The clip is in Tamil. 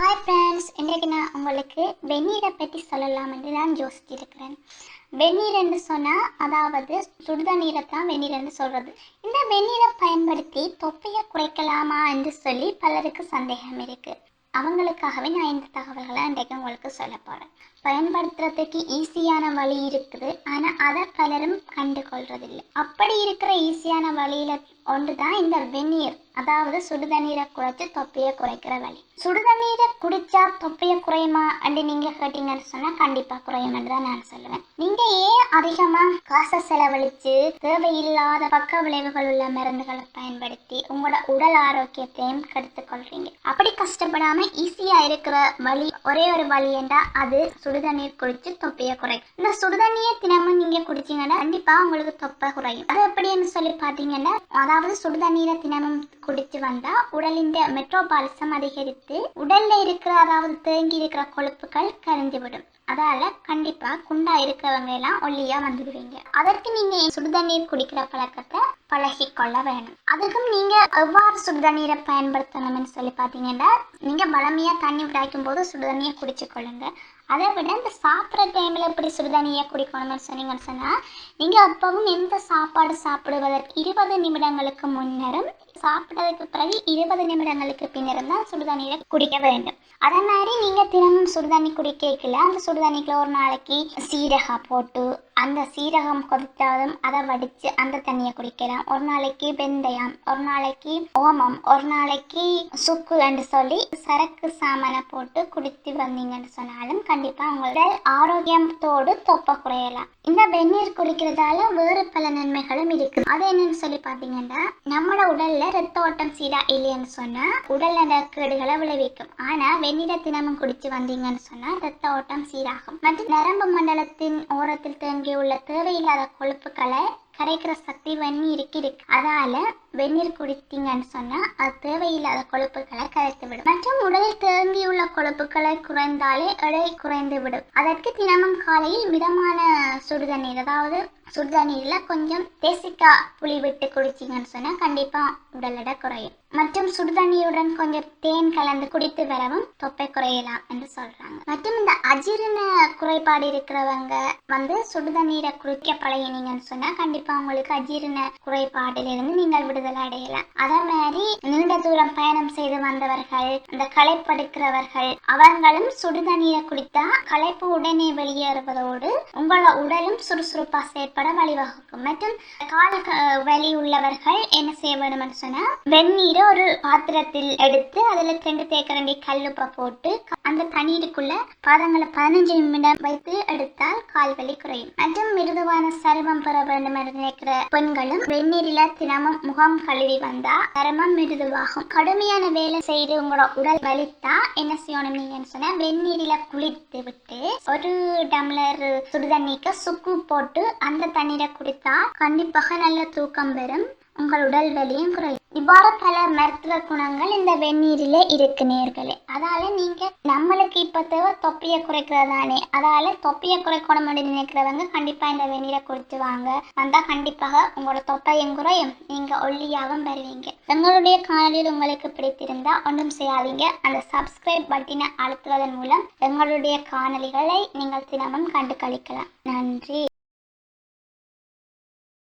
ஹாய் ஃப்ரெண்ட்ஸ் இன்றைக்கு நான் உங்களுக்கு வெந்நீரை பற்றி சொல்லலாம் என்று நான் யோசிச்சிருக்கிறேன். வெந்நீர் என்று சொன்னால் அதாவது சுடுதண்ணீரை தான் வெந்நீர் என்று சொல்கிறது இந்த வெந்நீரை பயன்படுத்தி தொப்பையை குறைக்கலாமா என்று சொல்லி பலருக்கு சந்தேகம் இருக்குது அவங்களுக்காகவே நான் இந்த தகவல்களை இன்றைக்கு உங்களுக்கு சொல்ல போகிறேன் பயன்படுத்துறதுக்கு ஈஸியான வழி இருக்குது. ஆனால் அதை பலரும் கண்டுகொள்றதில்லை. அப்படி இருக்கிற ஈஸியான வழியில் ஒன்று தான் இந்த வெந்நீர். அதாவது சுடுதண்ணீரை குறைச்சி தொப்பையை குறைக்கிற வழி. சுடுதண்ணீரை குடிச்சா தொப்பையை குறையுமா? அப்படி நீங்கள் கேட்டீங்கன்னு சொன்னால் கண்டிப்பாக குறையும்னு தான் நான் சொல்லுவேன். நீங்கள் ஏன் அதிகமாக காசை செலவழித்து தேவையில்லாத பக்க விளைவுகள் உள்ள மருந்துகளை பயன்படுத்தி உங்களோட உடல் ஆரோக்கியத்தையும் கெடுத்து கொள்றீங்க? அப்படி கஷ்டப்படாம ஈஸியா இருக்கிற வழி ஒரே ஒரு வழி என்றா அது சுடுதண்ணீர் குடிச்சு தொப்பையை குறையும் இந்த சுடுதண்ணியை தினமும் நீங்க குடிச்சீங்கன்னா கண்டிப்பா உங்களுக்கு தொப்பை குறையும். அது எப்படின்னு சொல்லி பாத்தீங்கன்னா அதாவது அதாவது சுடுதண்ணீரை தினமும் குடித்து வந்தா உடலின் மெட்ரோபாலிசம் அதிகரித்து உடல்ல இருக்கிற அதாவது தேங்கி இருக்கிற கொழுப்புகள் கரைஞ்சுவிடும். அதால கண்டிப்பா குண்டா இருக்கிறவங்க எல்லாம் ஒல்லியா வந்துடுவீங்க. அதற்கு நீங்க சுடுதண்ணீர் குடிக்கிற பழக்கத்தை பழகி கொள்ள வேணும். அதுக்கும் நீங்க எவ்வாறு சுடுதண்ணீரை பயன்படுத்தணும்னு சொல்லி பாத்தீங்கன்னா நீங்க பழமையா தண்ணி விடாய்க்கும் போது சுடுதண்ணியை குடிச்சு கொள்ளுங்க. அதை விட இந்த சாப்பிட்ற டைமில் எப்படி சுடுதண்ணியை குடிக்கணும்னு சொன்னீங்கன்னு சொன்னால் நீங்கள் அப்பவும் எந்த சாப்பாடு சாப்பிடுவதற்கு இருபது நிமிடங்களுக்கு முன்னரும் சாப்பிட்டதுக்கு பிறகு இருபது நிமிடங்களுக்கு பின்னரும் தான் சுடுதண்ணீரை குடிக்க வேண்டும். அதே மாதிரி நீங்கள் தினமும் சுடுதண்ணி குடிக்கல அந்த சுடுதண்ணிக்குள்ள ஒரு நாளைக்கு சீரகம் போட்டு அந்த சீரகம் கொதித்ததும் அதை வடித்து அந்த தண்ணியை குடிக்கலாம். ஒரு நாளைக்கு வெந்தயம் ஒரு நாளைக்கு ஓமம் ஒரு நாளைக்கு சுக்கு என்று சொல்லி சரக்கு சாமானை போட்டு குடித்து வந்தீங்கன்னு சொன்னாலும் கண்டிப்பாக உங்களோட ஆரோக்கியத்தோடு தொப்பை குறையலாம். இந்த வெந்நீர் குடிக்கிறதால வேறு பல நன்மைகளும் இருக்கு. அது என்னன்னு சொல்லி பார்த்தீங்கன்னா நம்மளோட உடல்ல ரத்த ஓட்டம் சீரா இல்லைன்னு சொன்னா உடல் கேடுகளை விளைவிக்கும். ஆனா வெந்நீரை தினமும் குடிச்சு வந்தீங்கன்னு சொன்னா ரத்த ஓட்டம் சீராகும். மற்றும் நரம்பு மண்டலத்தின் ஓரத்தில் உள்ள தேவையில்லாத கொழுப்புகளை கரைக்கிற சக்தி வெந்நீருக்கு இருக்கு. அதால வெந்நீர் குடித்தீங்கன்னு சொன்னா அது தேவையில்லாத கொழுப்புகளை கரைத்து விடும். மற்றும் உடலில் தேங்கியுள்ள கொழுப்புகளை குறைந்தாலே எடை குறைந்து விடும் அதற்கு தினமும் காலையில் மிதமான சுடுதண்ணீர் அதாவது சுடுதண்ணீரில் கொஞ்சம் தேசிக்கா புளி விட்டு குடிச்சிங்கன்னு சொன்னால் கண்டிப்பாக உடல் எடை குறையும். மற்றும் சுடுதண்ணீருடன் கொஞ்சம் தேன் கலந்து குடித்து வரவும் தொப்பை குறையலாம் என்று சொல்கிறாங்க மற்றும் இந்த அஜீரண குறைபாடு இருக்கிறவங்க வந்து சுடுதண்ணீரை குடிக்க பழகினீங்கன்னு சொன்னால் கண்டிப்பாக உங்களுக்கு அஜீரண குறைபாட்டிலிருந்து நீங்கள் விடுதலை அடையலாம். அதே மாதிரி நீண்ட தூரம் பயணம் செய்து வந்தவர்கள் இந்த களைப்படுக்கிறவர்கள் அவர்களும் சுடுதண்ணீரை குடித்தா களைப்பு உடனே வெளியேறுவதோடு உங்களோட உடலும் சுறுசுறுப்பாக சுறுசுறுப்பா செயற்பட வழிவகுக்கும் மற்றும் கால வலி உள்ளவர்கள் என்ன செய்ய வேணும்னு சொன்னால் வெந்நீரை ஒரு பாத்திரத்தில் எடுத்து அதுல ரெண்டு தேக்கரண்டி கல்லுப்பை போட்டு அந்த தண்ணீருக்குள்ள பாதங்களை பதினஞ்சு நிமிடம் வைத்து எடுத்தால் கால் வலி குறையும். மற்றும் மிருதுவான சருமம் பெற வேண்டும் என்று நினைக்கிற பெண்களும் வெந்நீரில தினமும் முகம் கழுவி வந்தா சருமம் மிருதுவாகும். கடுமையான வேலை செய்து உங்களோட உடல் வலித்தா என்ன செய்யணும் நீங்கன்னு சொன்னா வெந்நீரில குளித்து விட்டு ஒரு டம்ளர் சுடுதண்ணிக்கு சுக்கு போட்டு அந்த தண்ணீரை குடித்தா கண்டிப்பாக நல்ல தூக்கம் வரும். உங்கள் உடல் வலியும் குறையும். இவ்வாறு பல மருத்துவ குணங்கள் இந்த வெந்நீரில் இருக்கு நேர்களே. அதால நீங்க நம்மளுக்கு இப்ப தேவை தொப்பியை குறைக்கிறதானே அதால தொப்பியை குறைக்கணும் அப்படின்னு நினைக்கிறவங்க கண்டிப்பா இந்த வெந்நீரை குடிச்சு வாங்க. வந்தா கண்டிப்பாக உங்களோட தொப்பையும் குறையும். நீங்க ஒல்லியாகவும் பெறுவீங்க எங்களுடைய காணொலியில் உங்களுக்கு பிடித்திருந்தா ஒன்றும் செய்யாதீங்க. அந்த சப்ஸ்கிரைப் பட்டினை அழுத்துவதன் மூலம் எங்களுடைய காணொலிகளை நீங்கள் தினமும் கண்டு கழிக்கலாம். நன்றி.